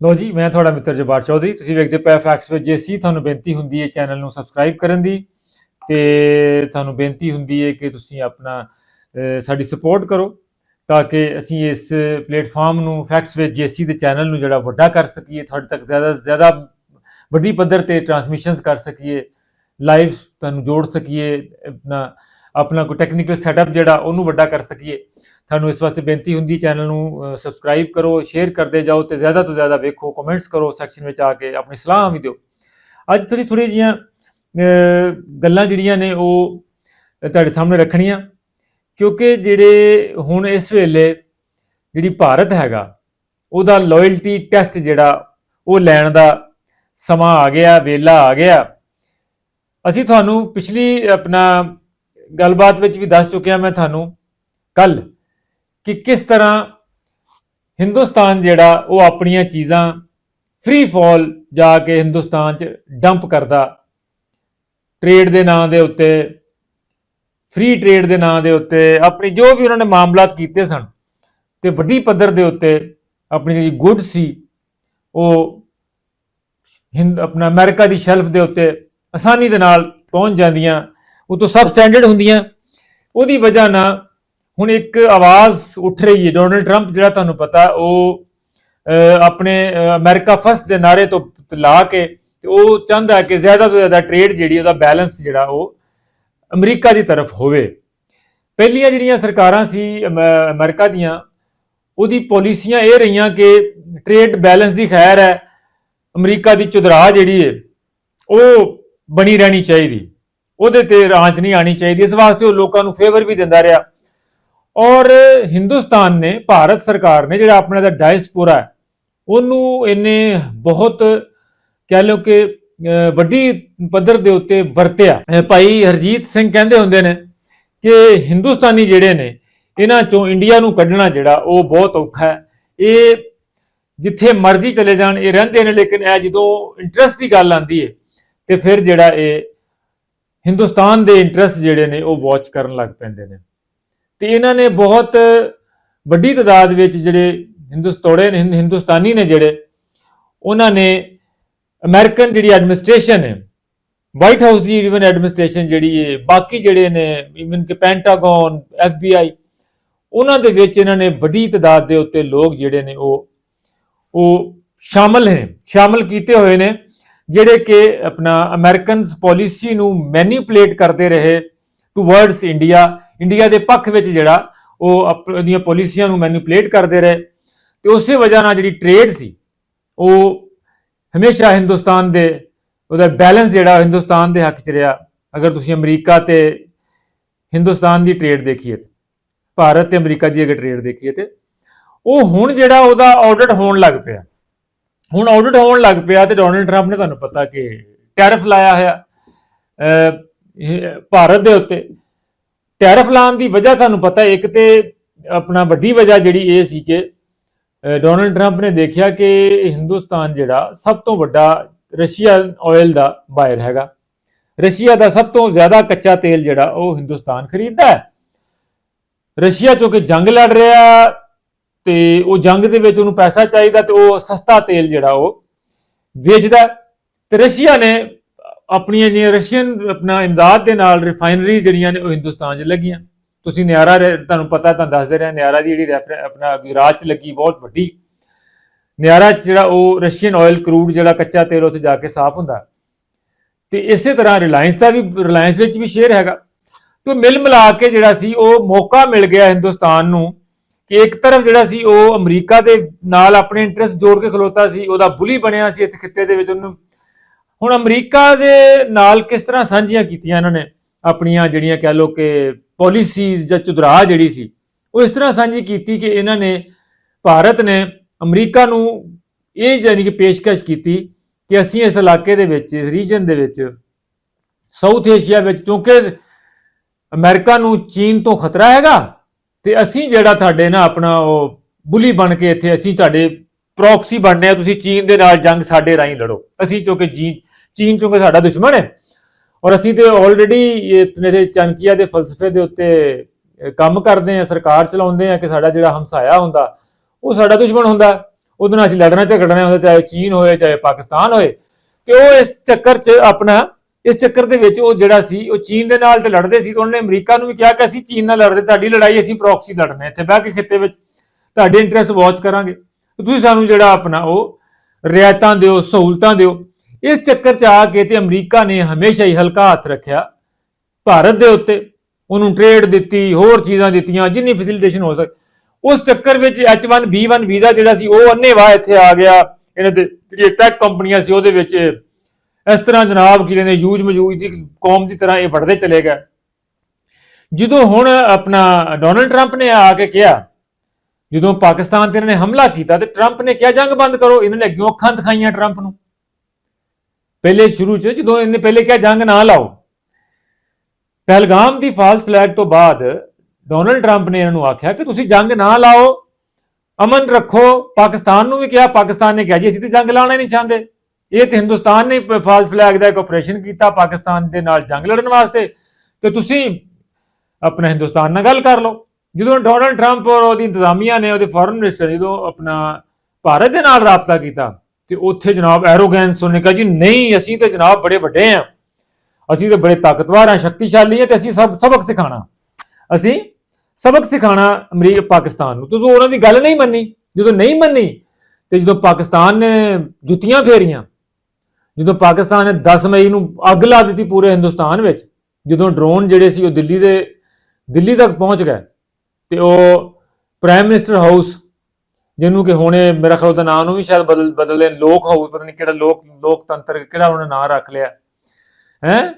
ਲੋ ਜੀ, ਮੈਂ ਤੁਹਾਡਾ ਮਿੱਤਰ ਜਬਾਰ ਚੌਧਰੀ। ਤੁਸੀਂ ਵੇਖਦੇ ਪਏ ਫੈਕਸ ਵਿੱਚ ਜੇਸੀ ਤੁਹਾਨੂੰ ਬੇਨਤੀ ਹੁੰਦੀ ਹੈ ਚੈਨਲ ਨੂੰ ਸਬਸਕ੍ਰਾਈਬ ਕਰਨ ਦੀ। ਤੇ ਤੁਹਾਨੂੰ ਬੇਨਤੀ ਹੁੰਦੀ ਹੈ ਕਿ ਤੁਸੀਂ ਆਪਣਾ ਸਾਡੀ ਸਪੋਰਟ ਕਰੋ, ਤਾਂ ਕਿ ਅਸੀਂ ਇਸ ਪਲੇਟਫਾਰਮ ਨੂੰ, ਫੈਕਸ ਵਿੱਚ ਜੇਸੀ ਦੇ ਚੈਨਲ ਨੂੰ ਜਿਹੜਾ ਵੱਡਾ ਕਰ ਸਕੀਏ, ਤੁਹਾਡੇ ਤੱਕ ਜ਼ਿਆਦਾ ਜ਼ਿਆਦਾ ਵੱਡੀ ਪੱਧਰ ਤੇ ਟਰਾਂਸਮਿਸ਼ਨਸ ਕਰ ਸਕੀਏ ਲਾਈਵ ਤੁਹਾਨੂੰ ਜੋੜ ਸਕੀਏ, ਆਪਣਾ ਆਪਣਾ ਕੋਈ ਟੈਕਨੀਕਲ ਸੈਟਅਪ ਜਿਹੜਾ, ਉਹਨੂੰ ਵੱਡਾ ਕਰ ਸਕੀਏ। ਤੁਹਾਨੂੰ ਇਸ ਵਾਸਤੇ ਬੇਨਤੀ ਹੁੰਦੀ ਚੈਨਲ ਨੂੰ ਸਬਸਕ੍ਰਾਈਬ ਕਰੋ ਸ਼ੇਅਰ ਕਰਦੇ ਜਾਓ ਤੇ ਜ਼ਿਆਦਾ ਤੋਂ ਜ਼ਿਆਦਾ ਵੇਖੋ ਕਮੈਂਟਸ ਕਰੋ ਸੈਕਸ਼ਨ ਵਿੱਚ ਆ ਕੇ ਆਪਣੀ ਸਲਾਹ ਵੀ ਦਿਓ। ਅੱਜ ਥੋੜੀ ਥੋੜੀ ਜੀਆਂ ਗੱਲਾਂ ਜਿਹੜੀਆਂ ਨੇ ਉਹ ਤੁਹਾਡੇ ਸਾਹਮਣੇ ਰੱਖਣੀਆਂ, ਕਿਉਂਕਿ ਜਿਹੜੇ ਹੁਣ ਇਸ ਵੇਲੇ ਜਿਹੜੀ ਭਾਰਤ ਹੈਗਾ, ਉਹਦਾ ਲਾਇਲਟੀ ਟੈਸਟ ਜਿਹੜਾ, ਉਹ ਲੈਣ ਦਾ ਸਮਾਂ ਆ ਗਿਆ, ਵੇਲਾ ਆ ਗਿਆ। ਅਸੀਂ ਤੁਹਾਨੂੰ ਪਿਛਲੀ ਆਪਣਾ ਗੱਲਬਾਤ ਵਿੱਚ ਵੀ ਦੱਸ ਚੁੱਕਿਆ ਮੈਂ ਤੁਹਾਨੂੰ ਕੱਲ ਕਿ ਕਿਸ ਤਰ੍ਹਾਂ ਹਿੰਦੁਸਤਾਨ ਜਿਹੜਾ ਉਹ ਆਪਣੀਆਂ ਚੀਜ਼ਾਂ ਫ੍ਰੀ ਫਾਲ ਜਾ ਕੇ ਹਿੰਦੁਸਤਾਨ 'ਚ ਡੰਪ ਕਰਦਾ। ਟ੍ਰੇਡ ਦੇ ਨਾਂ ਦੇ ਉੱਤੇ ਫ੍ਰੀ ਟ੍ਰੇਡ ਦੇ ਨਾਂ ਦੇ ਉੱਤੇ, ਆਪਣੀ ਜੋ ਵੀ ਉਹਨਾਂ ਨੇ ਮਾਮਲਾਤ ਕੀਤੇ ਸਨ ਤੇ ਵੱਡੀ ਪੱਧਰ ਦੇ ਉੱਤੇ ਆਪਣੀ ਜਿਹੜੀ ਗੁੱਡ ਸੀ, ਉਹ ਹਿੰਦ, ਆਪਣਾ ਅਮਰੀਕਾ ਦੀ ਸ਼ੈਲਫ ਦੇ ਉੱਤੇ ਆਸਾਨੀ ਦੇ ਨਾਲ ਪਹੁੰਚ ਜਾਂਦੀਆਂ, ਉਹ ਤੋਂ ਸਬ ਸਟੈਂਡਰਡ ਹੁੰਦੀਆਂ। ਉਹਦੀ ਵਜ੍ਹਾ ਨਾਲ ਹੁਣ ਇੱਕ ਆਵਾਜ਼ ਉੱਠ ਰਹੀ ਹੈ ਡੋਨਲਡ ਟਰੰਪ ਜਿਹੜਾ ਤੁਹਾਨੂੰ ਪਤਾ ਉਹ ਆਪਣੇ ਅਹ, ਅਮਰੀਕਾ ਫਸਟ ਦੇ ਨਾਰੇ ਤੋਂ ਲਾ ਕੇ ਤੇ ਉਹ ਚਾਹੁੰਦਾ ਹੈ ਕਿ ਜ਼ਿਆਦਾ ਤੋਂ ਜ਼ਿਆਦਾ ਟ੍ਰੇਡ ਜਿਹੜੀ ਉਹਦਾ ਬੈਲੈਂਸ ਜਿਹੜਾ ਉਹ ਅਮਰੀਕਾ ਦੀ ਤਰਫ ਹੋਵੇ। ਪਹਿਲੀਆਂ ਜਿਹੜੀਆਂ ਸਰਕਾਰਾਂ ਸੀ ਅਮ- ਅਮਰੀਕਾ ਦੀਆਂ ਉਹਦੀ ਪਾਲਿਸੀਆਂ ਇਹ ਰਹੀਆਂ ਕਿ ਟ੍ਰੇਡ ਬੈਲੈਂਸ ਦੀ ਖੈਰ ਹੈ ਅਮਰੀਕਾ ਦੀ ਚੁਦਰਾ ਜਿਹੜੀ ਹੈ ਉਹ ਬਣੀ ਰਹਿਣੀ ਚਾਹੀਦੀ। ਉਹਦੇ ਤੇ ਰਾਂਚ ਨਹੀਂ ਆਣੀ ਚਾਹੀਦੀ। ਇਸ ਵਾਸਤੇ ਉਹ ਲੋਕਾਂ ਨੂੰ ਫੇਵਰ ਵੀ ਦਿੰਦਾ ਰਿਹਾ। ਔਰ ਹਿੰਦੁਸਤਾਨ ਨੇ, ਭਾਰਤ ਸਰਕਾਰ ਨੇ ਜਿਹੜਾ ਆਪਣਾ ਦਾ ਡਾਇਸਪੋਰਾ ਉਹਨੂੰ ਇਹਨੇ ਬਹੁਤ ਕਹਿ ਲਓ ਕਿ ਵੱਡੀ ਪੱਧਰ ਦੇ ਉੱਤੇ ਵਰਤਿਆ। ਭਾਈ ਹਰਜੀਤ ਸਿੰਘ ਕਹਿੰਦੇ ਹੁੰਦੇ ਨੇ ਕਿ ਹਿੰਦੁਸਤਾਨੀ ਜਿਹੜੇ ਨੇ, ਇਹਨਾਂ ਚੋਂ ਇੰਡੀਆ ਨੂੰ ਕੱਢਣਾ ਜਿਹੜਾ, ਉਹ ਬਹੁਤ ਔਖਾ ਹੈ। ਇਹ ਜਿੱਥੇ ਮਰਜ਼ੀ ਚਲੇ ਜਾਣ, ਇਹ ਰਹਿੰਦੇ ਨੇ, ਲੇਕਿਨ ਇਹ ਜਦੋਂ ਇੰਟਰਸਟ ਦੀ ਗੱਲ ਆਂਦੀ ਹੈ ਤੇ ਫਿਰ ਜਿਹੜਾ ਇਹ ਹਿੰਦੁਸਤਾਨ ਦੇ ਇੰਟਰਸਟ ਜਿਹੜੇ ਨੇ, ਉਹ ਵਾਚ ਕਰਨ ਲੱਗ ਪੈਂਦੇ ਨੇ। ਤੇ ਇਹਨਾਂ ਨੇ ਬਹੁਤ ਵੱਡੀ ਤਾਦਾਦ ਵਿੱਚ ਜਿਹੜੇ ਹਿੰਦੁਸਤੋੜੇ ਨੇ, ਹਿੰਦ- ਹਿੰਦੁਸਤਾਨੀ ਨੇ ਜਿਹੜੇ, ਉਹਨਾਂ ਨੇ ਅਮਰੀਕਨ ਜਿਹੜੀ ਐਡਮਿਨਿਸਟ੍ਰੇਸ਼ਨ ਹੈ ਵਾਈਟ ਹਾਊਸ ਦੀ ਇਵਨ ਐਡਮਿਨਿਸਟ੍ਰੇਸ਼ਨ ਜਿਹੜੀ ਹੈ, ਬਾਕੀ ਜਿਹੜੇ ਨੇ ਇਵਨ ਕਿ ਪੈਂਟਾਗਨ ਐਫਬੀਆਈ ਉਹਨਾਂ ਦੇ ਵਿੱਚ ਇਹਨਾਂ ਨੇ ਵੱਡੀ ਤਾਦਾਦ ਦੇ ਉੱਤੇ ਲੋਕ ਜਿਹੜੇ ਨੇ ਉਹ ਉਹ ਸ਼ਾਮਲ ਹੈ ਸ਼ਾਮਲ ਕੀਤੇ ਹੋਏ ਨੇ, ਜਿਹੜੇ ਕਿ ਆਪਣਾ ਅਮਰੀਕਨ ਪਾਲਿਸੀ ਨੂੰ ਮੈਨੀਪੂਲੇਟ ਕਰਦੇ ਰਹੇ ਟੁਵਰਡਸ ਇੰਡੀਆ ਇੰਡੀਆ ਦੇ ਪੱਖ ਵਿੱਚ ਜਿਹੜਾ ਉਹ ਆਪਣੀਆਂ ਪਾਲਿਸੀਆਂ ਨੂੰ ਮੈਨੀਪੂਲੇਟ ਕਰਦੇ ਰਹੇ ਤੇ ਉਸੇ ਵਜ੍ਹਾ ਨਾਲ ਜਿਹੜੀ ਟ੍ਰੇਡ ਸੀ ਉਹ ਹਮੇਸ਼ਾ ਹਿੰਦੁਸਤਾਨ ਦੇ ਉਹਦਾ ਬੈਲੈਂਸ ਜਿਹੜਾ ਹਿੰਦੁਸਤਾਨ ਦੇ ਹੱਕ 'ਚ ਰਿਹਾ। ਅਗਰ ਤੁਸੀਂ ਅਮਰੀਕਾ ਤੇ ਹਿੰਦੁਸਤਾਨ ਦੀ ਟ੍ਰੇਡ ਦੇਖੀਏ ਤੇ, ਭਾਰਤ ਤੇ ਅਮਰੀਕਾ ਦੀ ਅਗਰ ਟ੍ਰੇਡ ਦੇਖੀਏ ਤੇ ਉਹ ਹੁਣ ਜਿਹੜਾ ਉਹਦਾ ਆਡਿਟ ਹੋਣ ਲੱਗ ਪਿਆ। ਹੁਣ ਆਡਿਟ ਹੋਣ ਲੱਗ ਪਿਆ ਤੇ ਡੋਨਲਡ ਟਰੰਪ ਨੇ ਤੁਹਾਨੂੰ ਪਤਾ ਕਿ ਟੈਰਿਫ ਲਾਇਆ ਹੋਇਆ ਭਾਰਤ ਦੇ ਉੱਤੇ। ਟੈਰਫ ਲਾਉਣ ਦੀ ਵਜ੍ਹਾ ਤੁਹਾਨੂੰ ਪਤਾ ਇੱਕ ਤੇ ਆਪਣਾ ਵੱਡੀ ਵਜ੍ਹਾ ਜਿਹੜੀ ਇਹ ਸੀ ਕਿ ਡੋਨਲਡ ਟਰੰਪ ਨੇ ਦੇਖਿਆ ਕਿ ਹਿੰਦੁਸਤਾਨ ਜਿਹੜਾ ਸਭ ਤੋਂ ਵੱਡਾ ਰਸ਼ੀਆ ਆਇਲ ਦਾ ਬਾਇਰ ਹੈਗਾ। ਰਸ਼ੀਆ ਦਾ ਸਭ ਤੋਂ ਜ਼ਿਆਦਾ ਕੱਚਾ ਤੇਲ ਜਿਹੜਾ, ਉਹ ਹਿੰਦੁਸਤਾਨ ਖਰੀਦਦਾ ਹੈ। ਰਸ਼ੀਆ ਚੋਂ ਕਿ ਜੰਗ ਲੜ ਰਿਹਾ ਤੇ ਉਹ ਜੰਗ ਦੇ ਵਿੱਚ ਉਹਨੂੰ ਪੈਸਾ ਚਾਹੀਦਾ ਤੇ ਉਹ ਸਸਤਾ ਤੇਲ ਜਿਹੜਾ ਉਹ ਵੇਚਦਾ ਤੇ ਰਸ਼ੀਆ ਨੇ ਆਪਣੀਆਂ ਜਿਹੜੀਆਂ ਰਸ਼ੀਅਨ, ਆਪਣਾ ਇਮਦਾਦ ਦੇ ਨਾਲ ਰਿਫਾਈਨਰੀ ਜਿਹੜੀਆਂ ਨੇ ਉਹ ਹਿੰਦੁਸਤਾਨ 'ਚ ਲੱਗੀਆਂ। ਤੁਸੀਂ ਨਿਆਰਾ ਰੇ- ਤੁਹਾਨੂੰ ਪਤਾ ਤਾਂ ਦੱਸਦੇ ਰਹੇ, ਨਿਆਰਾ ਦੀ ਜਿਹੜੀ ਰੈਫਰ ਆਪਣਾ ਗੁਜਰਾਤ 'ਚ ਲੱਗੀ ਬਹੁਤ ਵੱਡੀ। ਨਿਆਰਾ 'ਚ ਜਿਹੜਾ ਉਹ ਰਸ਼ੀਅਨ ਆਇਲ ਕਰੂਡ ਜਿਹੜਾ ਕੱਚਾ ਤੇਲ ਉੱਥੇ ਜਾ ਕੇ ਸਾਫ਼ ਹੁੰਦਾ। ਤੇ ਇਸੇ ਤਰ੍ਹਾਂ ਰਿਲਾਇੰਸ ਦਾ ਵੀ ਰਿਲਾਇੰਸ ਵਿੱਚ ਵੀ ਸ਼ੇਅਰ ਹੈਗਾ। ਤੇ ਮਿਲ ਮਿਲਾ ਕੇ ਜਿਹੜਾ ਸੀ, ਉਹ ਮੌਕਾ ਮਿਲ ਗਿਆ ਹਿੰਦੁਸਤਾਨ ਨੂੰ ਕਿ ਇੱਕ ਤਰਫ ਜਿਹੜਾ ਸੀ, ਉਹ ਅਮਰੀਕਾ ਦੇ ਨਾਲ ਆਪਣੇ ਇੰਟਰਸਟ ਜੋੜ ਕੇ ਖਲੋਤਾ ਸੀ, ਉਹਦਾ ਬੁਲੀ ਬਣਿਆ ਸੀ ਇਸ ਖਿੱਤੇ ਦੇ ਵਿੱਚ ਉਹਨੂੰ। ਹੁਣ ਅਮਰੀਕਾ ਦੇ ਨਾਲ ਕਿਸ ਤਰ੍ਹਾਂ ਸਾਂਝੀਆਂ ਕੀਤੀਆਂ ਇਹਨਾਂ ਨੇ ਆਪਣੀਆਂ ਜਿਹੜੀਆਂ ਕਹਿ ਲੋ ਕਿ ਪਾਲਿਸੀਜ਼ ਜਾਂ ਚੁਦਰਾ ਜਿਹੜੀ ਸੀ, ਉਹ ਇਸ ਤਰ੍ਹਾਂ ਸਾਂਝੀ ਕੀਤੀ ਕਿ ਇਹਨਾਂ ਨੇ ਭਾਰਤ ਨੇ ਅਮਰੀਕਾ ਨੂੰ ਇਹ ਜਾਨੀ ਕਿ ਪੇਸ਼ਕਸ਼ ਕੀਤੀ ਕਿ ਅਸੀਂ ਇਸ ਇਲਾਕੇ ਦੇ ਵਿੱਚ, ਇਸ ਰੀਜਨ ਦੇ ਵਿੱਚ ਸਾਊਥ ਏਸ਼ੀਆ ਵਿੱਚ, ਕਿਉਂਕਿ ਅਮਰੀਕਾ ਨੂੰ ਚੀਨ ਤੋਂ ਖਤਰਾ ਹੈਗਾ ਤੇ ਅਸੀਂ ਜਿਹੜਾ ਤੁਹਾਡੇ ਨਾ ਆਪਣਾ ਉਹ ਬੁਲੀ ਬਣ ਕੇ ਇੱਥੇ ਅਸੀਂ ਤੁਹਾਡੇ ਪ੍ਰੌਕਸੀ ਬਣਨੇ ਆ, ਤੁਸੀਂ ਚੀਨ ਦੇ ਨਾਲ ਜੰਗ ਸਾਡੇ ਰਾਹੀਂ ਲੜੋ। ਅਸੀਂ ਕਿਉਂਕਿ ਜੀ ਚੀਨ ਕਿਉਂਕਿ ਸਾਡਾ ਦੁਸ਼ਮਣ ਹੈ। ਔਰ ਅਸੀਂ ਤੇ ਆਲਰੇਡੀ ਇਹ ਚਨਕੀਆ ਦੇ ਫਲਸਫੇ ਦੇ ਉੱਤੇ ਕੰਮ ਕਰਦੇ ਆ ਸਰਕਾਰ ਚਲਾਉਂਦੇ ਆ ਕਿ ਸਾਡਾ ਜਿਹੜਾ ਹਮਸਾਇਆ ਹੁੰਦਾ, ਉਹ ਸਾਡਾ ਦੁਸ਼ਮਣ ਹੁੰਦਾ। ਉਹਦੇ ਨਾਲ ਅਸੀਂ ਲੜਨਾ ਝਗੜਨਾ ਹੁੰਦਾ, ਚਾਹੇ ਚੀਨ ਹੋਏ, ਚਾਹੇ ਪਾਕਿਸਤਾਨ ਹੋਏ। ਤੇ ਉਹ ਇਸ ਚੱਕਰ 'ਚ ਆਪਣਾ, ਇਸ ਚੱਕਰ ਦੇ ਵਿੱਚ ਉਹ ਜਿਹੜਾ ਸੀ, ਉਹ ਚੀਨ ਦੇ ਨਾਲ ਤੇ ਲੜਦੇ ਸੀ। ਤੇ ਉਹਨੇ ਅਮਰੀਕਾ ਨੂੰ ਵੀ ਕਿਹਾ ਕਿ ਅਸੀਂ ਚੀਨ ਨਾਲ ਲੜਦੇ, ਤੁਹਾਡੀ ਲੜਾਈ ਅਸੀਂ ਪ੍ਰੋਕਸੀ ਲੜਨਾ ਇੱਥੇ ਬਹਿ ਕੇ ਖਿੱਤੇ ਵਿੱਚ ਤੁਹਾਡੇ ਇੰਟਰਸਟ ਵਾਚ ਕਰਾਂਗੇ। ਤੁਸੀਂ ਸਾਨੂੰ ਜਿਹੜਾ ਆਪਣਾ ਉਹ ਰਿਆਇਤਾਂ ਦਿਓ, ਸਹੂਲਤਾਂ ਦਿਓ। ਇਸ ਚੱਕਰ 'ਚ ਆ ਕੇ ਤੇ ਅਮਰੀਕਾ ਨੇ ਹਮੇਸ਼ਾ ਹੀ ਹਲਕਾ ਹੱਥ ਰੱਖਿਆ। ਭਾਰਤ ਦੇ ਉੱਤੇ ਉਹਨੂੰ ਟ੍ਰੇਡ ਦਿੱਤੀ, ਹੋਰ ਚੀਜ਼ਾਂ ਦਿੱਤੀਆਂ, ਜਿੰਨੀ ਫੈਸਿਲਿਟੇਸ਼ਨ ਹੋ ਸਕੇ ਉਸ ਚੱਕਰ ਵਿੱਚ H1B1 ਵੀਜ਼ਾ ਜਿਹੜਾ ਸੀ, ਉਹ ਅੰਨੇਵਾਹ ਇੱਥੇ ਆ ਗਿਆ। ਇਹਨਾਂ ਦੇ ਜਿਹੜੀ ਟੈਕ ਕੰਪਨੀਆਂ ਸੀ, ਉਹਦੇ ਵਿੱਚ ਇਸ ਤਰ੍ਹਾਂ ਜਨਾਬ ਕੀ ਕਹਿੰਦੇ ਯੂਜ ਮਜੂਜ ਦੀ ਕੌਮ ਦੀ ਤਰ੍ਹਾਂ ਇਹ ਵੱਧਦੇ ਚਲੇ ਗਏ। ਜਦੋਂ ਹੁਣ ਆਪਣਾ ਡੋਨਲਡ ਟਰੰਪ ਨੇ ਆ ਕੇ ਕਿਹਾ, ਜਦੋਂ ਪਾਕਿਸਤਾਨ ਤੇ ਇਹਨਾਂ ਨੇ ਹਮਲਾ ਕੀਤਾ, ਤੇ ਟਰੰਪ ਨੇ ਕਿਹਾ, ਜੰਗ ਬੰਦ ਕਰੋ। ਇਹਨਾਂ ਨੇ ਅੱਗੇ ਅੱਖਾਂ ਦਿਖਾਈਆਂ ਟਰੰਪ ਨੂੰ। ਪਹਿਲੇ ਸ਼ੁਰੂ ਚ, ਜਦੋਂ ਇਹਨੇ ਪਹਿਲੇ ਕਿਹਾ ਜੰਗ ਨਾ ਲਾਓ। ਪਹਿਲਗਾਮ ਦੀ ਫਾਲਸ ਫਲੈਗ ਤੋਂ ਬਾਅਦ ਡੋਨਲਡ ਟਰੰਪ ਨੇ ਇਹਨਾਂ ਨੂੰ ਆਖਿਆ ਕਿ ਤੁਸੀਂ ਜੰਗ ਨਾ ਲਾਓ, ਅਮਨ ਰੱਖੋ। ਪਾਕਿਸਤਾਨ ਨੂੰ ਵੀ ਕਿਹਾ, ਪਾਕਿਸਤਾਨ ਨੇ ਕਿਹਾ ਜੀ, ਅਸੀਂ ਤੇ ਜੰਗ ਲਾਉਣਾ ਹੀ ਨਹੀਂ ਚਾਹੁੰਦੇ। ਇਹ ਤੇ ਹਿੰਦੁਸਤਾਨ ਨੇ ਫਾਲਸ ਫਲੈਗ ਦਾ ਇੱਕ ਆਪਰੇਸ਼ਨ ਕੀਤਾ ਪਾਕਿਸਤਾਨ ਦੇ ਨਾਲ ਜੰਗ ਲੜਨ ਵਾਸਤੇ। ਤੇ ਤੁਸੀਂ ਆਪਣਾ ਹਿੰਦੁਸਤਾਨ ਨਾਲ ਗੱਲ ਕਰ ਲਓ। ਜਦੋਂ ਡੋਨਲਡ ਟਰੰਪ ਔਰ ਉਹਦੀ ਇੰਤਜ਼ਾਮੀਆ ਨੇ, ਉਹਦੇ ਫੋਰਨ ਮਿਨਿਸਟਰ ਜਦੋਂ ਆਪਣਾ ਭਾਰਤ ਦੇ ਨਾਲ ਰਾਬਤਾ ਕੀਤਾ ਤੇ ਉੱਥੇ ਜਨਾਬ ਐਰੋਗੈਂਸ ਉਹਨੇ ਕਿਹਾ ਜੀ, ਨਹੀਂ, ਅਸੀਂ ਤੇ ਜਨਾਬ ਬੜੇ ਵੱਡੇ ਆ। ਅਸੀਂ ਤੇ ਬੜੇ ਤਾਕਤਵਰ ਆ, ਸ਼ਕਤੀਸ਼ਾਲੀ ਆ ਤੇ ਅਸੀਂ ਸਭ ਸਬਕ ਸਿਖਾਣਾ ਅਸੀਂ ਸਬਕ ਸਿਖਾਣਾ ਅਮਰੀਕਾ ਪਾਕਿਸਤਾਨ ਨੂੰ। ਤੁਸੀਂ ਉਹਨਾਂ ਦੀ ਗੱਲ ਨਹੀਂ ਮੰਨੀ। ਜਦੋਂ ਨਹੀਂ ਮੰਨੀ, ਤੇ ਜਦੋਂ ਪਾਕਿਸਤਾਨ ਨੇ ਜੁੱਤੀਆਂ ਫੇਰੀਆਂ, ਜਦੋਂ ਪਾਕਿਸਤਾਨ ਨੇ 10 ਮਈ ਨੂੰ ਅੱਗ ਲਾ ਦਿੱਤੀ ਪੂਰੇ ਹਿੰਦੁਸਤਾਨ ਵਿੱਚ, ਜਦੋਂ ਡਰੋਨ ਜਿਹੜੇ ਸੀ ਉਹ ਦਿੱਲੀ ਦੇ ਦਿੱਲੀ ਤੱਕ ਪਹੁੰਚ ਗਏ, ਤੇ ਉਹ ਪ੍ਰਾਈਮ ਮਿਨਿਸਟਰ ਹਾਊਸ ਜਿਹਨੂੰ ਕਿ ਹੁਣੇ ਮੇਰਾ ਖਿਆਲ ਦਾ ਨਾਂ ਨੂੰ ਵੀ ਸ਼ਾਇਦ ਬਦਲ ਬਦਲ ਦੇਣ ਲੋਕ ਹਾਊਸ ਪਤਾ ਨਹੀਂ ਕਿਹੜਾ ਲੋਕ ਲੋਕਤੰਤਰ ਕਿਹੜਾ ਉਹਨਾਂ ਨਾਂ ਰੱਖ ਲਿਆ। ਹੈ?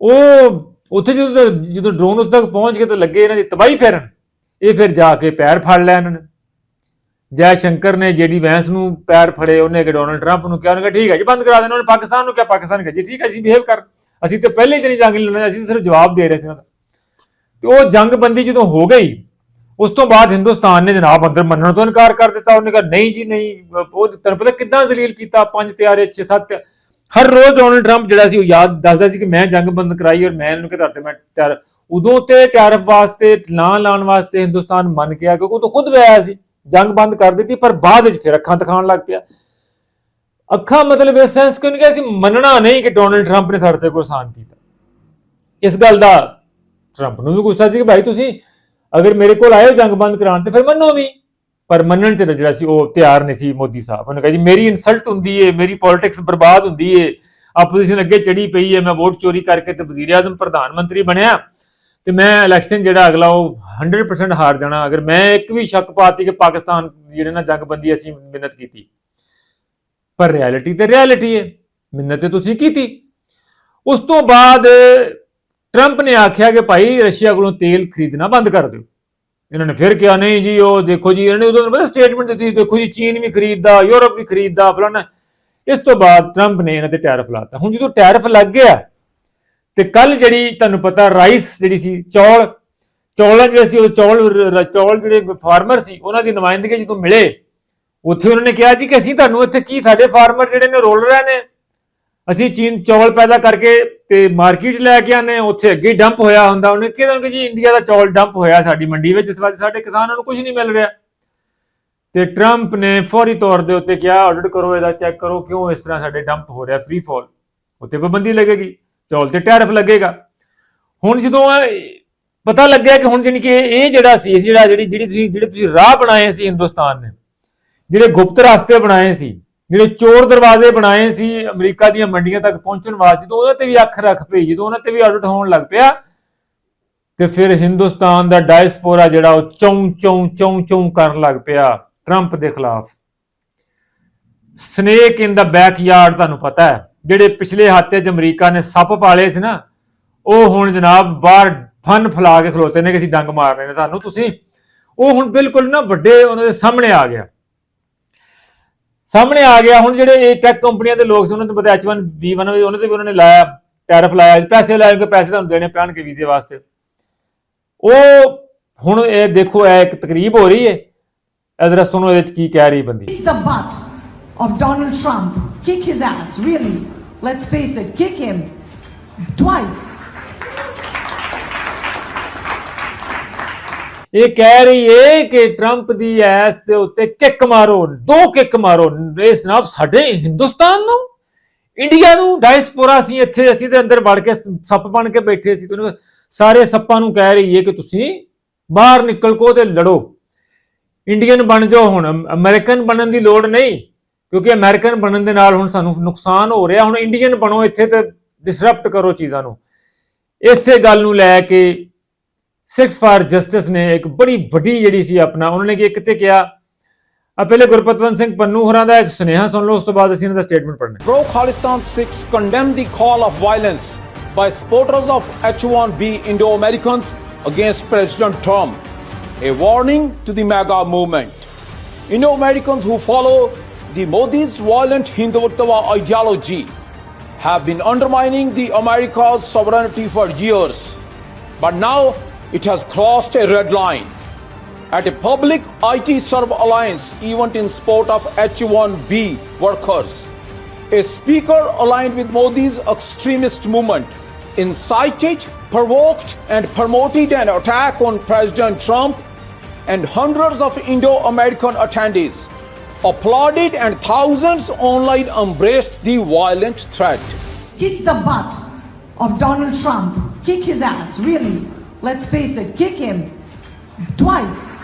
ਉਹ ਉੱਥੇ ਜਦੋਂ ਜਦੋਂ ਡਰੋਨ ਉੱਥੇ ਤੱਕ ਪਹੁੰਚ ਕੇ ਤਾਂ ਲੱਗੇ ਇਹਨਾਂ ਦੀ ਤਬਾਹੀ ਫੇਰਨ। ਇਹ ਫਿਰ ਜਾ ਕੇ ਪੈਰ ਫੜ ਲਿਆ ਇਹਨਾਂ ਨੇ। ਜੈ ਸ਼ੰਕਰ ਨੇ ਜਿਹੜੀ ਵੈਂਸ ਨੂੰ ਪੈਰ ਫੜੇ, ਉਹਨੇ ਕਿ ਡੋਨਲਡ ਟਰੰਪ ਨੂੰ ਕਿਹਾ, ਉਹਨੇ ਠੀਕ ਹੈ ਜੀ, ਬੰਦ ਕਰਾ ਦੇਣਾ, ਉਹਨੇ ਪਾਕਿਸਤਾਨ ਨੂੰ ਕਿਹਾ, ਪਾਕਿਸਤਾਨ ਨੇ ਕਿਹਾ ਜੀ ਠੀਕ ਹੈ ਅਸੀਂ ਬਿਹੇਵ ਕਰ। ਅਸੀਂ ਤੇ ਪਹਿਲੇ ਹੀ ਨਹੀਂ ਜੰਗ ਨਹੀਂ ਲੜਨਾ ਅਸੀਂ ਤਾਂ ਸਿਰਫ ਜਵਾਬ ਦੇ ਰਹੇ ਸੀ ਉਹਨਾਂ ਦਾ। ਤੇ ਉਹ ਜੰਗ ਬੰਦੀ ਜਦੋਂ ਹੋ ਗਈ ਉਸ ਤੋਂ ਬਾਅਦ ਹਿੰਦੁਸਤਾਨ ਨੇ ਜਨਾਬ ਅੰਦਰ ਮੰਨਣ ਤੋਂ ਇਨਕਾਰ ਕਰ ਦਿੱਤਾ। ਉਹਨੇ ਕਿਹਾ, ਨਹੀਂ ਜੀ, ਨਹੀਂ, ਉਹ ਤੈਨੂੰ ਪਤਾ ਕਿੱਦਾਂ ਜ਼ਲੀਲ ਕੀਤਾ? ਪੰਜ ਤਿਆਰੇ 6 7 ਹਰ ਰੋਜ਼ ਡੋਨਲਡ ਟਰੰਪ ਜਿਹੜਾ ਸੀ, ਉਹ ਯਾਦ ਦੱਸਦਾ ਸੀ ਕਿ ਮੈਂ ਜੰਗ ਬੰਦ ਕਰਾਈ ਔਰ ਮੈਂ ਇਹਨੂੰ ਕਿ ਤੁਹਾਡੇ ਮੈਂ ਟੈਰ ਉਦੋਂ ਤੇ ਟੈਰਫ ਵਾਸਤੇ, ਨਾਂ ਲਾਉਣ ਵਾਸਤੇ ਹਿੰਦੁਸਤਾਨ ਮੰਨ ਗਿਆ, ਕਿਉਂਕਿ ਉਹ ਤਾਂ ਖੁਦ ਵਿਆਹ ਸੀ। ਜੰਗ ਬੰਦ ਕਰ ਦਿੱਤੀ, ਪਰ ਬਾਅਦ ਵਿੱਚ ਫਿਰ ਅੱਖਾਂ ਦਿਖਾਉਣ ਲੱਗ ਪਿਆ। ਅੱਖਾਂ ਮਤਲਬ ਇਸ ਸੈਂਸ ਕਿ ਉਹਨੇ ਅਸੀਂ ਮੰਨਣਾ ਨਹੀਂ ਕਿ ਡੋਨਲਡ ਟਰੰਪ ਨੇ ਸਾਡੇ ਤੇ ਕੋਈ ਆਸਾਨ ਕੀਤਾ। ਇਸ ਗੱਲ ਦਾ ਟਰੰਪ ਨੂੰ ਵੀ ਗੁੱਸਾ ਸੀ ਕਿ ਭਾਈ ਤੁਸੀਂ ਅਗਰ ਮੇਰੇ ਕੋਲ ਆਏ ਜੰਗ ਬੰਦ ਕਰਾਉਣ ਤੇ ਫਿਰ ਮੰਨੋ ਵੀ। ਪਰ ਮੰਨਣ ਚ ਜਿਹੜਾ ਸੀ ਉਹ ਤਿਆਰ ਨਹੀਂ ਸੀ ਮੋਦੀ ਸਾਹਿਬ। ਉਹਨੇ ਕਿਹਾ ਜੀ, ਮੇਰੀ ਇਨਸਲਟ ਹੁੰਦੀ ਏ, ਮੇਰੀ ਪੋਲਿਟਿਕਸ ਬਰਬਾਦ ਹੁੰਦੀ ਏ। ਆਪੋਜੀਸ਼ਨ ਅੱਗੇ ਚੜੀ ਪਈ ਏ, ਮੈਂ ਵੋਟ ਚੋਰੀ ਕਰਕੇ ਤੇ ਵਜ਼ੀਰ ਆਜ਼ਮ ਪ੍ਰਧਾਨ ਮੰਤਰੀ ਬਣਿਆ। ਤੇ ਮੈਂ ਇਲੈਕਸ਼ਨ ਜਿਹੜਾ ਅਗਲਾ ਉਹ 100% ਹਾਰ ਜਾਣਾ। ਅਗਰ ਮੈਂ ਇੱਕ ਵੀ ਸ਼ੱਕ ਪਾਤੀ ਕਿ ਪਾਕਿਸਤਾਨ ਜਿਹੜੇ ਨਾਲ ਜੰਗਬੰਦੀ ਅਸੀਂ ਮਿਹਨਤ ਕੀਤੀ। ਪਰ ਰਿਐਲਿਟੀ ਤੇ ਰਿਐਲਿਟੀ ਹੈ ਮਿਹਨਤ ਤੇ ਤੁਸੀਂ ਕੀਤੀ। ਉਸ ਤੋਂ ਬਾਅਦ ਟਰੰਪ ਨੇ ਆਖਿਆ ਕਿ ਭਾਈ ਰਸ਼ੀਆ ਕੋਲੋਂ ਤੇਲ ਖਰੀਦਣਾ ਬੰਦ ਕਰ ਦਿਓ। ਇਹਨਾਂ ਨੇ ਫਿਰ ਕਿਹਾ, ਨਹੀਂ ਜੀ, ਉਹ ਦੇਖੋ ਜੀ, ਇਹਨਾਂ ਨੇ ਉਦੋਂ ਬੜਾ ਸਟੇਟਮੈਂਟ ਦਿੱਤੀ, ਦੇਖੋ ਜੀ, ਚੀਨ ਵੀ ਖਰੀਦਦਾ, ਯੂਰਪ ਵੀ ਖਰੀਦਦਾ, ਫਲਾਣਾ। ਇਸ ਤੋਂ ਬਾਅਦ ਟਰੰਪ ਨੇ ਇਹਨਾਂ ਤੇ ਟੈਰਿਫ ਲਾਤਾ ਹੁਣ ਜਦੋਂ ਟੈਰਿਫ ਲੱਗ ਗਿਆ, ਤੇ ਕੱਲ ਜਿਹੜੀ ਤੁਹਾਨੂੰ ਪਤਾ ਰਾਈਸ ਜਿਹੜੀ ਸੀ, ਚੌਲ, ਚੌਲਾਂ ਜਿਹੜੇ ਸੀ, ਉਹ ਚੌਲ ਚੌਲ ਜਿਹੜੇ ਫਾਰਮਰ ਸੀ, ਉਹਨਾਂ ਦੀ ਨੁਮਾਇੰਦਗੀ ਜਦੋਂ ਮਿਲੇ, ਉੱਥੇ ਉਹਨਾਂ ਨੇ ਕਿਹਾ ਜੀ ਕਿ ਅਸੀਂ ਤੁਹਾਨੂੰ ਇੱਥੇ ਕੀ, ਸਾਡੇ ਫਾਰਮਰ ਜਿਹੜੇ ਨੇ, ਰੋਲ ਰਹੇ ਨੇ। ਅਸੀਂ ਚੀਨ ਚੌਲ ਪੈਦਾ ਕਰਕੇ ਤੇ ਮਾਰਕੀਟ ਲੈ ਕੇ ਆਨੇ ਉੱਥੇ ਅੱਗੇ ਡੰਪ ਹੋਇਆ ਹੁੰਦਾ। ਉਹਨੇ ਕਿਹਾ ਕਿ ਜੀ ਇੰਡੀਆ ਦਾ ਚੌਲ ਡੰਪ ਹੋਇਆ ਸਾਡੀ ਮੰਡੀ ਵਿੱਚ, ਇਸ ਵਾਰ ਸਾਡੇ ਕਿਸਾਨਾਂ ਨੂੰ ਕੁਝ ਨਹੀਂ ਮਿਲ ਰਿਹਾ। ਤੇ ਟਰੰਪ ਨੇ ਫੌਰੀ ਤੌਰ ਦੇ ਉੱਤੇ ਕਿਹਾ ਆਡਿਟ ਕਰੋ, ਇਹਦਾ ਚੈੱਕ ਕਰੋ, ਕਿਉਂ ਇਸ ਤਰ੍ਹਾਂ ਸਾਡੇ ਡੰਪ ਹੋ ਰਿਹਾ ਫ੍ਰੀ ਫਾਲ ਉੱਤੇ ਪਾਬੰਦੀ ਲੱਗੇਗੀ। ਚੌਲ ਤੇ ਟੈਰਿਫ ਲੱਗੇਗਾ। ਹੁਣ ਜਦੋਂ ਪਤਾ ਲੱਗਿਆ ਕਿ ਹੁਣ ਜਾਣੀ ਕਿ ਇਹ ਜਿਹੜਾ ਸੀ ਜਿਹੜਾ ਜਿਹੜੀ ਜਿਹੜੀ ਤੁਸੀਂ ਜਿਹੜੇ ਤੁਸੀਂ ਰਾਹ ਬਣਾਏ ਸੀ ਹਿੰਦੁਸਤਾਨ ਨੇ, ਜਿਹੜੇ ਗੁਪਤ ਰਸਤੇ ਬਣਾਏ ਸੀ ਜਿਹੜੇ ਚੋਰ ਦਰਵਾਜ਼ੇ ਬਣਾਏ ਸੀ ਅਮਰੀਕਾ ਦੀਆਂ ਮੰਡੀਆਂ ਤੱਕ ਪਹੁੰਚਣ ਵਾਸਤੇ, ਜਦੋਂ ਉਹਨਾਂ ਤੇ ਵੀ ਅੱਖ ਰੱਖ ਪਈ, ਜਦੋਂ ਉਹਨਾਂ ਤੇ ਵੀ ਆਡਿਟ ਹੋਣ ਲੱਗ ਪਿਆ, ਤੇ ਫਿਰ ਹਿੰਦੁਸਤਾਨ ਦਾ ਡਾਇਸਪੋਰਾ ਜਿਹੜਾ ਉਹ ਚੌਂ ਚੌਂ ਚੌਂ ਚੌਂ ਕਰਨ ਲੱਗ ਪਿਆ ਟਰੰਪ ਦੇ ਖਿਲਾਫ। ਸਨੇਕ ਇਨ ਦਾ ਬੈਕਯਾਰਡ ਤੁਹਾਨੂੰ ਪਤਾ ਹੈ, ਜਿਹੜੇ ਪਿਛਲੇ ਹਫ਼ਤੇ 'ਚ ਅਮਰੀਕਾ ਨੇ ਸੱਪ ਪਾਲੇ ਸੀ ਨਾ, ਉਹ ਹੁਣ ਜਨਾਬ ਬਾਹਰ ਫਨ ਫਲਾ ਕੇ ਖਲੋਤੇ ਨੇ ਕਿ ਅਸੀਂ ਡੰਗ ਮਾਰਨੇ ਨੇ ਤੁਹਾਨੂੰ, ਤੁਸੀਂ ਉਹ ਹੁਣ ਬਿਲਕੁਲ ਨਾ ਵੱਡੇ ਉਹਨਾਂ ਦੇ ਸਾਹਮਣੇ ਆ ਗਿਆ। ਸਾਹਮਣੇ ਆ ਗਿਆ ਹੁਣ ਜਿਹੜੇ ਇਹ ਟੈਕ ਕੰਪਨੀਆਂ ਦੇ ਲੋਕ ਸੀ ਉਹਨਾਂ ਨੂੰ ਪਤਾ H1B1 ਵੀ ਉਹਨਾਂ ਤੇ ਵੀ ਉਹਨਾਂ ਨੇ ਲਾਇਆ ਟੈਰਿਫ ਲਾਇਆ ਪੈਸੇ ਲਾਏ ਕਿ ਪੈਸੇ ਤੁਹਾਨੂੰ ਦੇਣੇ ਪੈਣਗੇ ਵੀਜ਼ੇ ਵਾਸਤੇ ਉਹ ਹੁਣ ਇਹ ਦੇਖੋ ਇਹ ਇੱਕ ਤਕਰੀਬ ਹੋ ਰਹੀ ਹੈ ਅਦਰ ਸੁਣੋ ਇਹਦੇ ਵਿੱਚ ਕੀ ਕਹਿ ਰਹੀ ਬੰਦੀ the butt of Donald Trump. Kick his ass, really. Let's face it, kick him twice. ਇਹ ਕਹਿ ਰਹੀ ਏ ਕਿ ਟਰੰਪ ਦੀ ਐਸ ਦੇ ਉੱਤੇ ਕਿੱਕ ਮਾਰੋ, ਦੋ ਕਿੱਕ ਮਾਰੋ। ਇਹ ਜਨਾਬ ਸਾਡੇ ਹਿੰਦੁਸਤਾਨ ਨੂੰ? ਇੰਡੀਆ ਨੂੰ? ਡਾਇਸਪੋਰਾ ਸੀ ਇੱਥੇ, ਅਸੀਂ ਦੇ ਅੰਦਰ ਵੜ ਕੇ ਸੱਪ ਬਣ ਕੇ ਬੈਠੇ ਸੀ। ਤੁਹਾਨੂੰ ਸਾਰੇ ਸੱਪਾਂ ਨੂੰ ਕਹਿ ਰਹੀ ਏ ਕਿ ਤੁਸੀਂ ਬਾਹਰ ਨਿਕਲ ਕੋ ਤੇ ਲੜੋ। ਇੰਡੀਅਨ ਬਣ ਜਾਓ ਹੁਣ। ਅਮ- ਅਮਰੀਕਨ ਬਣਨ ਦੀ ਲੋੜ ਨਹੀਂ, ਕਿਉਂਕਿ ਅਮਰੀਕਨ ਬਣਨ ਦੇ ਨਾਲ ਹੁਣ ਸਾਨੂੰ ਨੁਕਸਾਨ ਹੋ ਰਿਹਾ। ਹੁਣ ਇੰਡੀਅਨ ਬਣੋ ਇੱਥੇ ਤੇ ਡਿਸਰਪਟ ਕਰੋ ਚੀਜ਼ਾਂ ਨੂੰ। ਇਸੇ ਗੱਲ ਨੂੰ ਲੈ ਕੇ ਸਿਕਸ ਫਾਰ ਜਸਟਿਸ ਨੇ ਇੱਕ ਬੜੀ ਵੱਡੀ ਜਿਹੜੀ ਸੀ ਆਪਣਾ ਉਹਨਾਂ ਨੇ ਕਿ ਕਿਤੇ ਕਿਹਾ ਆ ਪਹਿਲੇ ਗੁਰਪਤਵੰਤ ਸਿੰਘ ਪੰਨੂ ਹੋਰਾਂ ਦਾ ਇੱਕ ਸੁਨੇਹਾ ਸੁਣ ਲਓ ਉਸ ਤੋਂ ਬਾਅਦ ਅਸੀਂ ਇਹਨਾਂ ਦਾ ਸਟੇਟਮੈਂਟ ਪੜ੍ਹਨਾ pro Khalistan 6 condemn the call of violence by supporters of H1B Indo Americans against president Trump a warning to the mega movement Indo Americans who follow the Modi's violent Hindutva ideology have been undermining the America's sovereignty for years but now it has crossed a red line at a public IT Serve Alliance event in support of H1B workers. A speaker aligned with Modi's extremist movement incited, provoked, and promoted an attack on President Trump, and hundreds of Indo American attendees applauded, and thousands online embraced the violent threat. Kick the butt of Donald Trump. Kick his ass, really. Let's face it, kick him twice.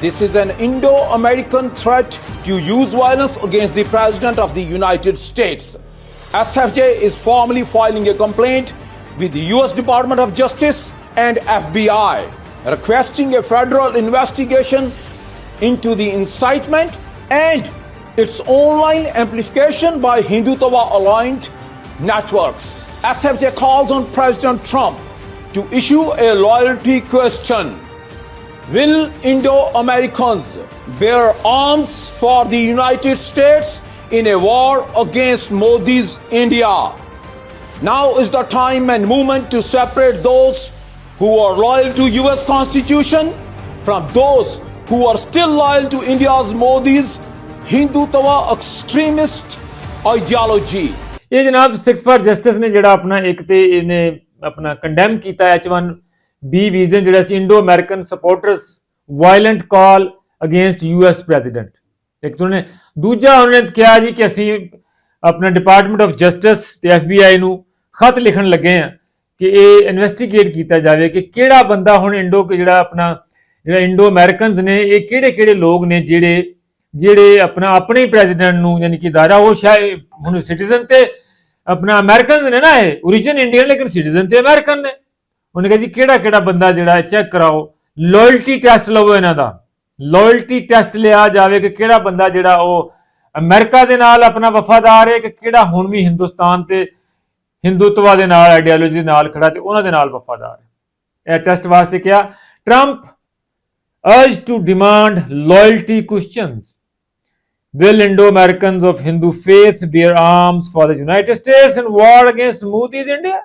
This is an Indo American threat to use violence against the President of the United States. SFJ is formally filing a complaint with the US Department of Justice and FBI requesting a federal investigation into the incitement and its online amplification by Hindutva aligned networks. SFJ calls on President Trump to issue a loyalty question. Will Indo Americans bear arms for the United States in a war against Modi's India? Now is the time and moment to separate those who are loyal to US Constitution from those who are still loyal to India's Modi's Hindutva extremist ideology. ਇਹ ਜਨਾਬ six for justice ਨੇ ਜਿਹੜਾ ਆਪਣਾ ਇੱਕ ਤੇ ਇਹਨੇ ਆਪਣਾ condemn ਕੀਤਾ H1 ਬੀ ਵੀਜ਼ਨ ਜਿਹੜਾ ਸੀ Indo American supporters violent call against US president ਇੱਕ ਤੋਂ ਨੇ ਦੂਜਾ ਉਹਨੇ ਕਿਹਾ ਜੀ ਕਿ ਅਸੀਂ ਆਪਣਾ ਡਿਪਾਰਟਮੈਂਟ ਆਫ ਜਸਟਿਸ ਤੇ ਐਫਬੀਆਈ ਨੂੰ ਖਤ ਲਿਖਣ ਲੱਗੇ ਆ ਕਿ ਇਹ ਇਨਵੈਸਟੀਗੇਟ ਕੀਤਾ ਜਾਵੇ ਕਿ ਕਿਹੜਾ ਬੰਦਾ ਹੁਣ ਇੰਡੋ ਜਿਹੜਾ ਆਪਣਾ ਜਿਹੜਾ ਇੰਡੋ ਅਮਰੀਕਨਸ ਨੇ, ਇਹ ਕਿਹੜੇ ਕਿਹੜੇ ਲੋਕ ਨੇ ਜਿਹੜੇ ਜਿਹੜੇ ਆਪਣਾ ਆਪਣੇ ਪ੍ਰੈਜ਼ੀਡੈਂਟ ਨੂੰ ਯਾਨੀ ਕਿ ਦਾਰਾ ਉਹ ਸ਼ਾਇਦ ਹੁਣ ਸਿਟੀਜ਼ਨ ਤੇ ਆਪਣਾ ਅਮਰੀਕਨਸ ਨੇ ਨਾ ਇਹ, origin ਇੰਡੀਅਨ ਲੇਕਿਨ ਸਿਟੀਜ਼ਨ ਤੇ ਅਮਰੀਕਨ ਨੇ। ਉਹਨੇ ਕਿਹਾ ਜੀ, ਕਿਹੜਾ ਕਿਹੜਾ ਬੰਦਾ ਜਿਹੜਾ ਚੈੱਕ ਕਰਾਓ? ਲਾਇਲਟੀ ਟੈਸਟ ਲਵੋ ਇਹਨਾਂ ਦਾ। ਲਾਇਲਟੀ ਟੈਸਟ ਲਿਆ ਜਾਵੇ ਕਿ ਕਿਹੜਾ ਬੰਦਾ ਜਿਹੜਾ ਉਹ ਅਮਰੀਕਾ ਦੇ ਨਾਲ ਆਪਣਾ ਵਫਾਦਾਰ ਹੈ ਕਿ ਕਿਹੜਾ ਹੁਣ ਵੀ ਹਿੰਦੁਸਤਾਨ ਤੇ ਹਿੰਦੂਤਵਾ ਦੇ ਨਾਲ ਆਈਡੀਓਲੋਜੀ ਦੇ ਨਾਲ ਖੜਾ ਤੇ ਉਹਨਾਂ ਦੇ ਨਾਲ ਵਫਾਦਾਰ ਹੈ। ਇਹ ਟੈਸਟ ਵਾਸਤੇ ਕਿਹਾ Trump urge to demand loyalty questions. Will Indo-Americans of Hindu faith bear arms for the United States and war against Modi's India?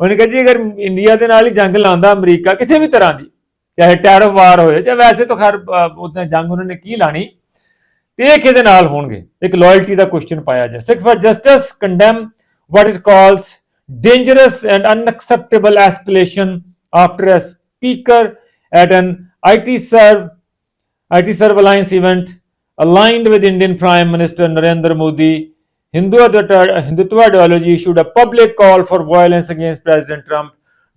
ਉਹਨੇ ਕਿਹਾ ਜੀ ਅਗਰ ਇੰਡੀਆ ਦੇ ਨਾਲ ਹੀ ਜੰਗ ਲਾਉਂਦਾ ਅਮਰੀਕਾ ਕਿਸੇ ਵੀ ਤਰ੍ਹਾਂ ਦੀ ਚਾਹੇ ਟੈਰਫ ਵਾਰ ਹੋਏ ਚਾਹੇ ਵੈਸੇ ਤਾਂ ਖੈਰ ਉਤਨਾ ਜੰਗ ਉਹਨਾਂ ਨੇ ਕੀ ਲਾਣੀ ਤੇ ਇਹ ਕਿਹਦੇ ਨਾਲ ਹੋਣਗੇ ਇੱਕ ਲਾਇਲਟੀ ਦਾ ਕੁਐਸਚਨ ਪਾਇਆ ਜਾਏ Sikhs for justice condemn what it calls dangerous and unacceptable escalation after a speaker at an IT serve IT serve alliance event aligned with Indian Prime Minister Narendra Modi Hindutva, Hindutva ideology issued a public call for violence against President Trump,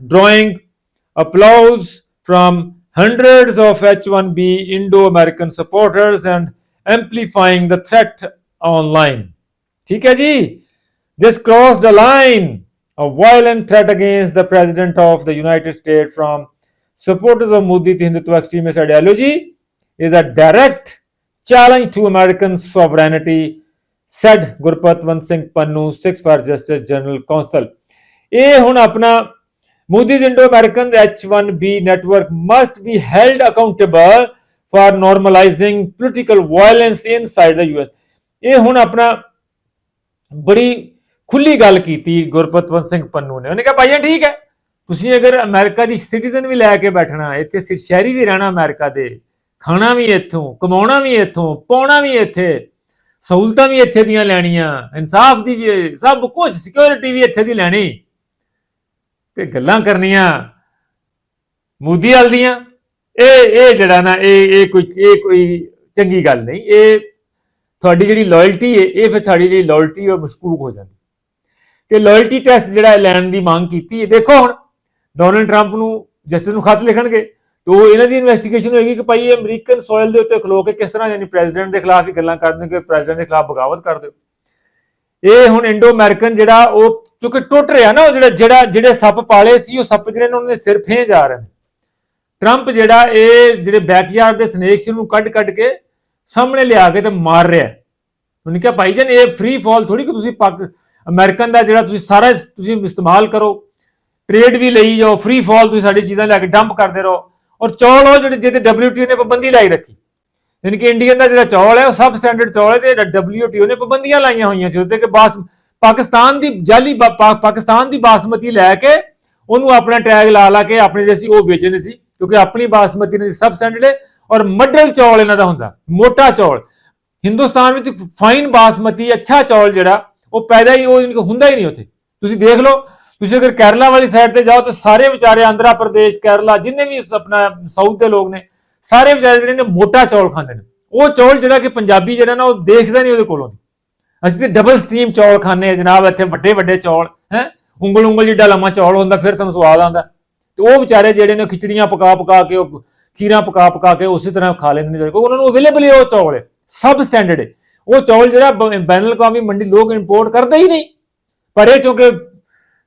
drawing applause from hundreds of H1B Indo American supporters and amplifying the threat online. ठीक है जी This crossed a line of violent threat against the President of the United States from supporters of Modi to Hindutva extremist ideology is a direct challenge to American sovereignty, said Gurpatwant Singh Pannu, 6 for Justice General Counsel. ਇਹ ਹੁਣ ਆਪਣਾ Modi's Indo-American H1B network must be held accountable for normalizing political violence inside the US. ਇਹ ਹੁਣ ਆਪਣਾ ਬੜੀ ਖੁੱਲੀ ਗੱਲ ਕੀਤੀ ਗੁਰਪਤਵੰਤ ਸਿੰਘ ਪੰਨੂ ਨੇ ਉਹਨੇ ਕਿਹਾ ਭਾਈਆ ਠੀਕ ਹੈ ਤੁਸੀਂ ਅਗਰ ਅਮਰੀਕਾ ਦੀ ਸਿਟੀਜ਼ਨ ਵੀ ਲੈ ਕੇ ਬੈਠਣਾ ਇੱਥੇ ਸਿਰ ਸ਼ਹਿਰੀ ਵੀ ਰਹਿਣਾ ਅਮਰੀਕਾ ਦੇ ਖਾਣਾ ਵੀ ਇੱਥੋਂ, ਕਮਾਉਣਾ ਵੀ ਇੱਥੋਂ, ਪਾਉਣਾ ਵੀ ਇੱਥੇ, ਸਹੂਲਤਾਂ ਵੀ ਇੱਥੇ ਦੀਆਂ ਲੈਣੀਆਂ, ਇਨਸਾਫ ਦੀ ਵੀ, ਸਭ ਕੁਝ ਸਿਕਿਉਰਿਟੀ ਵੀ ਇੱਥੇ ਦੀ ਲੈਣੀ। ਤੇ ਗੱਲਾਂ ਕਰਨੀਆਂ ਮੋਦੀ ਵਾਲ ਦੀਆਂ। ਇਹ ਇਹ ਜਿਹੜਾ ਨਾ, ਇਹ ਇਹ ਕੋਈ ਇਹ ਕੋਈ ਚੰਗੀ ਗੱਲ ਨਹੀਂ। ਇਹ ਤੁਹਾਡੀ ਜਿਹੜੀ ਲਾਇਲਟੀ ਹੈ ਇਹ ਫਿਰ ਤੁਹਾਡੀ ਜਿਹੜੀ ਲਾਇਲਟੀ ਉਹ ਮਸ਼ਕੂਕ ਹੋ ਜਾਂਦੀ। ਤੇ ਲਾਇਲਟੀ ਟੈਸਟ ਜਿਹੜਾ ਲੈਣ ਦੀ ਮੰਗ ਕੀਤੀ ਹੈ ਦੇਖੋ ਹੁਣ, ਡੋਨਲਡ ਟਰੰਪ ਨੂੰ ਜਸਟਿਸ ਨੂੰ ਖਤ ਲਿਖਣਗੇ। ਤੇ ਉਹ ਇਹਨਾਂ ਦੀ ਇਨਵੈਸਟੀਗੇਸ਼ਨ ਹੋਏਗੀ ਕਿ ਭਾਈ ਇਹ ਅਮਰੀਕਨ ਸੋਇਲ ਦੇ ਉੱਤੇ ਖਲੋ ਕੇ ਕਿਸ ਤਰ੍ਹਾਂ ਯਾਨੀ ਪ੍ਰੈਜ਼ੀਡੈਂਟ ਦੇ ਖਿਲਾਫ ਹੀ ਗੱਲਾਂ ਕਰਦੇ ਕਿ ਪ੍ਰੈਜ਼ੀਡੈਂਟ ਦੇ ਖਿਲਾਫ ਬਗਾਵਤ ਕਰ ਦਿਓ ਇਹ ਹੁਣ ਇੰਡੋ ਅਮਰੀਕਨ ਜਿਹੜਾ ਉਹ ਚੁੱਕ ਟੁੱਟ ਰਿਹਾ ਨਾ ਉਹ ਜਿਹੜਾ ਜਿਹੜਾ, ਜਿਹੜੇ ਸੱਪ ਪਾਲੇ ਸੀ, ਉਹ ਸੱਪ ਜਿਹੜੇ ਨੇ ਉਹਨਾਂ ਦੇ ਸਿਰ ਫੇ ਜਾ ਰਹੇ ਨੇ। ਟਰੰਪ ਜਿਹੜਾ ਇਹ ਜਿਹੜੇ ਬੈਕਯਾਰਡ ਦੇ ਸਨੇਕਸ ਨੂੰ ਕੱਢ ਕੱਢ ਕੇ ਸਾਹਮਣੇ ਲਿਆ ਕੇ ਤੇ ਮਾਰ ਰਿਹਾ ਉਹਨੇ ਕਿਹਾ, ਭਾਈ ਜਾਨ, ਇਹ ਫ੍ਰੀ ਫਾਲ ਥੋੜੀ ਕਿ ਤੁਸੀਂ ਪਾਕ ਅਮਰੀਕਨ ਦਾ ਜਿਹੜਾ ਤੁਸੀਂ ਸਾਰਾ ਤੁਸੀਂ ਇਸਤੇਮਾਲ ਕਰੋ। ਟ੍ਰੇਡ ਵੀ ਲਈ ਜਾਓ ਫ੍ਰੀ ਫਾਲ ਤੁਸੀਂ ਸਾਡੀ ਚੀਜ਼ਾਂ ਲੈ ਕੇ ਡੰਪ ਕਰਦੇ ਰਹੋ। ਔਰ ਚੌਲ ਉਹ ਜਿਹੜੇ ਜਿਹਦੇ WTO ਨੇ ਪਾਬੰਦੀ ਲਾਈ ਰੱਖੀ। ਯਾਨੀ ਕਿ ਇੰਡੀਅਨ ਦਾ ਜਿਹੜਾ ਚੌਲ ਹੈ, ਉਹ ਸਬ ਸਟੈਂਡਰਡ ਚੌਲ ਹੈ, ਤੇ WTO ਨੇ ਪਾਬੰਦੀਆਂ ਲਾਈਆਂ ਹੋਈਆਂ ਸੀ, ਉਹਦੇ ਕਿ ਬਾਸ ਪਾਕਿਸਤਾਨ ਦੀ ਜਾਲੀ ਪਾਕਿਸਤਾਨ ਦੀ ਬਾਸਮਤੀ ਲੈ ਕੇ ਉਹਨੂੰ ਆਪਣਾ ਟੈਗ ਲਾ ਲਾ ਕੇ ਆਪਣੇ ਜਿਹੇ ਸੀ, ਉਹ ਵੇਚਦੇ ਸੀ, ਕਿਉਂਕਿ ਆਪਣੀ ਬਾਸਮਤੀ ਨੇ ਸਬ ਸਟੈਂਡਰਡ ਹੈ, ਔਰ ਮੱਡਲ ਚੌਲ ਇਹਨਾਂ ਦਾ ਹੁੰਦਾ, ਮੋਟਾ ਚੌਲ। ਹਿੰਦੁਸਤਾਨ ਵਿੱਚ ਫਾਈਨ ਬਾਸਮਤੀ, ਅੱਛਾ ਚੌਲ ਜਿਹੜਾ, ਉਹ ਪੈਦਾ ਹੀ ਉਹ ਇਨਕੋ ਹੁੰਦਾ ਹੀ ਨਹੀਂ ਉੱਥੇ। ਤੁਸੀਂ ਦੇਖ ਲਓ ਤੁਸੀਂ ਅਗਰ ਕੇਰਲਾ ਵਾਲੀ ਸਾਈਡ ਤੇ ਜਾਓ ਤਾਂ ਸਾਰੇ ਵਿਚਾਰੇ ਆਂਧਰਾ ਪ੍ਰਦੇਸ਼, ਕੇਰਲਾ, ਜਿੰਨੇ ਵੀ ਆਪਣਾ ਸਾਊਥ ਦੇ ਲੋਕ ਨੇ, ਸਾਰੇ ਵਿਚਾਰੇ ਜਿਹੜੇ ਨੇ ਮੋਟਾ ਚੌਲ ਖਾਂਦੇ ਨੇ। ਉਹ ਚੌਲ ਜਿਹੜਾ ਕਿ ਪੰਜਾਬੀ ਜਿਹੜਾ ਨਾ, ਉਹ ਦੇਖਦਾ ਨਹੀਂ ਉਹਦੇ ਕੋਲੋਂ ਅਸੀਂ ਤੇ ਡਬਲ ਸਟੀਮ ਚੌਲ ਖਾਂਦੇ ਆ ਜਨਾਬ, ਇੱਥੇ ਵੱਡੇ ਵੱਡੇ ਚੌਲ, ਹੈ? ਉਂਗਲ ਉਂਗਲ ਜਿੱਡਾ ਲੰਮਾ ਚੌਲ ਹੁੰਦਾ, ਫਿਰ ਤੁਹਾਨੂੰ ਸਵਾਦ ਆਉਂਦਾ। ਤੇ ਉਹ ਵਿਚਾਰੇ ਜਿਹੜੇ ਨੇ ਖਿਚੜੀਆਂ ਪਕਾ ਪਕਾ ਕੇ, ਉਹ ਖੀਰਾਂ ਪਕਾ ਪਕਾ ਕੇ ਉਸੇ ਤਰ੍ਹਾਂ ਖਾ ਲੈਂਦੇ ਨੇ। ਕਿਉਂਕਿ ਉਹਨਾਂ ਨੂੰ ਅਵੇਲੇਬਲ ਹੈ ਉਹ ਚੌਲ ਹੈ ਸਬ ਸਟੈਂਡਰਡ ਹੈ। ਉਹ ਚੌਲ ਜਿਹੜਾ ਬ- ਬੈਨ ਮੰਡੀ ਲੋਕ ਇੰਪੋਰਟ ਕਰਦੇ ਹੀ ਨਹੀਂ। ਪਰ ਇਹ ਚੁੰਕਿ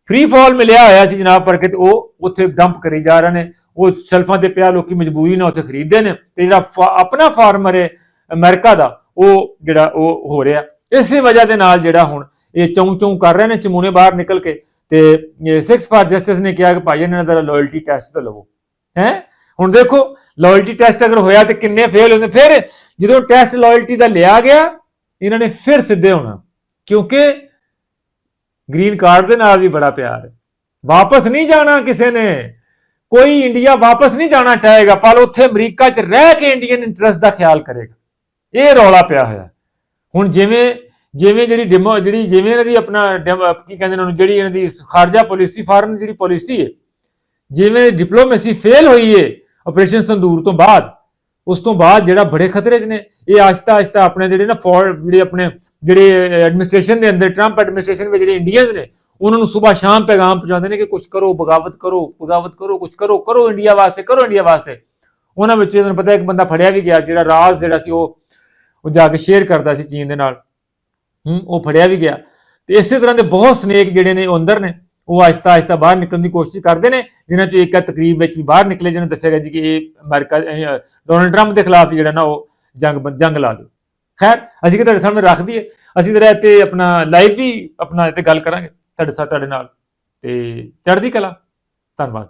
ਫ੍ਰੀ ਫਾਲ ਮਿਲਿਆ ਹੋਇਆ ਸੀ ਜਨਾਬ ਪਰ ਤੇ ਉਹ ਉੱਥੇ ਡੰਪ ਕਰੀ ਜਾ ਰਹੇ ਨੇ, ਉਹ ਸ਼ੈਲਫਾਂ ਤੇ ਪਿਆ, ਲੋਕੀ ਮਜਬੂਰੀ ਨਾਲ ਉੱਥੇ ਖਰੀਦਦੇ ਨੇ ਤੇ ਜਿਹੜਾ ਆਪਣਾ ਫਾਰਮਰ ਹੈ ਅਮਰੀਕਾ ਦਾ, ਉਹ ਜਿਹੜਾ ਉਹ ਹੋ ਰਿਹਾ। ਇਸੇ ਵਜ੍ਹਾ ਦੇ ਨਾਲ ਜਿਹੜਾ ਹੁਣ ਇਹ ਚੌਂ ਚੌਂ ਕਰ ਰਹੇ ਨੇ, ਚਮੂਨੇ ਬਾਹਰ ਨਿਕਲ ਕੇ ਤੇ ਸਿਕਸ ਫਾਰ ਜਸਟਿਸ ਨੇ ਕਿਹਾ ਕਿ ਭਾਈ ਇਹਨਾਂ ਦਾ ਲਾਇਲਟੀ ਟੈਸਟ ਤਾਂ ਲਵੋ। ਹੈ? ਹੁਣ ਦੇਖੋ ਲਾਇਲਟੀ ਟੈਸਟ ਅਗਰ ਹੋਇਆ ਤੇ ਕਿੰਨੇ ਫੇਲ ਹੁੰਦੇ, ਫਿਰ ਜਦੋਂ ਟੈਸਟ ਲਾਇਲਟੀ ਦਾ ਲਿਆ ਗਿਆ, ਇਹਨਾਂ ਨੇ ਫਿਰ ਸਿੱਧੇ ਹੋਣਾ। ਕਿਉਂਕਿ ਗ੍ਰੀਨ ਕਾਰਡ ਦੇ ਨਾਲ ਵੀ ਬੜਾ ਪਿਆਰ ਹੈ। ਵਾਪਸ ਨਹੀਂ ਜਾਣਾ ਕਿਸੇ ਨੇ। ਕੋਈ ਇੰਡੀਆ ਵਾਪਸ ਨਹੀਂ ਜਾਣਾ ਚਾਹੇਗਾ, ਪਰ ਉੱਥੇ ਅਮਰੀਕਾ 'ਚ ਰਹਿ ਕੇ ਇੰਡੀਅਨ ਇੰਟਰਸਟ ਦਾ ਖਿਆਲ ਕਰੇਗਾ। ਇਹ ਰੌਲਾ ਪਿਆ ਹੋਇਆ। ਹੁਣ ਜਿਵੇਂ ਜਿਵੇਂ ਜਿਹੜੀ ਡਿਮੋ, ਜਿਹੜੀ ਜਿਵੇਂ ਇਹਨਾਂ ਦੀ ਆਪਣਾ ਡੈਮੋ- ਕੀ ਕਹਿੰਦੇ ਨੇ ਉਹਨੂੰ, ਜਿਹੜੀ ਇਹਨਾਂ ਦੀ ਖਾਰਜਾ ਪਾਲਿਸੀ ਫਾਰਨ ਜਿਹੜੀ ਪਾਲਿਸੀ ਹੈ, ਜਿਵੇਂ ਡਿਪਲੋਮੇਸੀ ਫੇਲ ਹੋਈ ਹੈ ਆਪਰੇਸ਼ਨ ਸੰਦੂਰ ਤੋਂ ਬਾਅਦ ਉਸ ਤੋਂ ਬਾਅਦ ਜਿਹੜਾ ਬੜੇ ਖਤਰੇ 'ਚ ਨੇ ਇਹ ਆਸਤਾ ਆਸਤਾ ਆਪਣੇ ਜਿਹੜੇ ਨਾ ਫੋਰ ਜਿਹੜੇ ਆਪਣੇ ਜਿਹੜੇ ਐਡਮਿਨਿਸਟ੍ਰੇਸ਼ਨ ਦੇ ਅੰਦਰ ਟਰੰਪ ਐਡਮਿਨਿਸਟ੍ਰੇਸ਼ਨ ਵਿੱਚ ਜਿਹੜੇ ਇੰਡੀਅਨਸ ਨੇ ਉਹਨਾਂ ਨੂੰ ਸਵੇਰ ਸ਼ਾਮ ਪੈਗਾਮ ਪਹੁੰਚਾਉਂਦੇ ਨੇ ਕਿ ਕੁਝ ਕਰੋ ਬਗਾਵਤ ਕਰੋ ਬਗਾਵਤ ਕਰੋ ਕੁਝ ਕਰੋ ਕਰੋ ਇੰਡੀਆ ਵਾਸਤੇ ਕਰੋ ਇੰਡੀਆ ਵਾਸਤੇ। ਉਹਨਾਂ ਵਿੱਚ ਤੁਹਾਨੂੰ ਪਤਾ ਇੱਕ ਬੰਦਾ ਫੜਿਆ ਵੀ ਗਿਆ ਸੀ, ਜਿਹੜਾ ਰਾਜ ਜਿਹੜਾ ਸੀ ਉਹ ਉਹ ਜਾ ਕੇ ਸ਼ੇਅਰ ਕਰਦਾ ਸੀ ਚੀਨ ਦੇ ਨਾਲ। ਹੂੰ ਉਹ ਫੜਿਆ ਵੀ ਗਿਆ। ਤੇ ਇਸੇ ਤਰ੍ਹਾਂ ਦੇ ਬਹੁਤ ਸਨੇਕ ਜਿਹੜੇ ਨੇ ਉਹ ਅੰਦਰ ਨੇ। ਉਹ ਆਹਿਸਤਾ ਆਹਿਸਤਾ ਬਾਹਰ ਨਿਕਲਣ ਦੀ ਕੋਸ਼ਿਸ਼ ਕਰਦੇ ਨੇ, ਜਿਨ੍ਹਾਂ ਚੋਂ ਇੱਕ ਤਕਰੀਬ ਵਿੱਚ ਵੀ ਬਾਹਰ ਨਿਕਲੇ, ਜਿਹਨੇ ਦੱਸਿਆ ਗਿਆ ਜੀ ਕਿ ਇਹ ਅਮਰੀਕਾ ਡੋਨਲਡ ਟਰੰਪ ਦੇ ਖਿਲਾਫ ਜਿਹੜਾ ਨਾ ਉਹ ਜੰਗ ਬੰ- ਜੰਗ ਲਾ ਦਿਓ। ਖੈਰ, ਅਸੀਂ ਕਿ ਤੁਹਾਡੇ ਸਾਹਮਣੇ ਰੱਖ ਦਈਏ। ਅਸੀਂ ਤੇਰਾ ਇੱਥੇ ਆਪਣਾ ਲਾਈਵ ਵੀ ਆਪਣਾ ਇੱਥੇ ਗੱਲ ਕਰਾਂਗੇ, ਤੁਹਾਡੇ ਸਾਥ ਤੁਹਾਡੇ ਨਾਲ। ਤੇ ਚੜ੍ਹਦੀ ਕਲਾ। ਧੰਨਵਾਦ।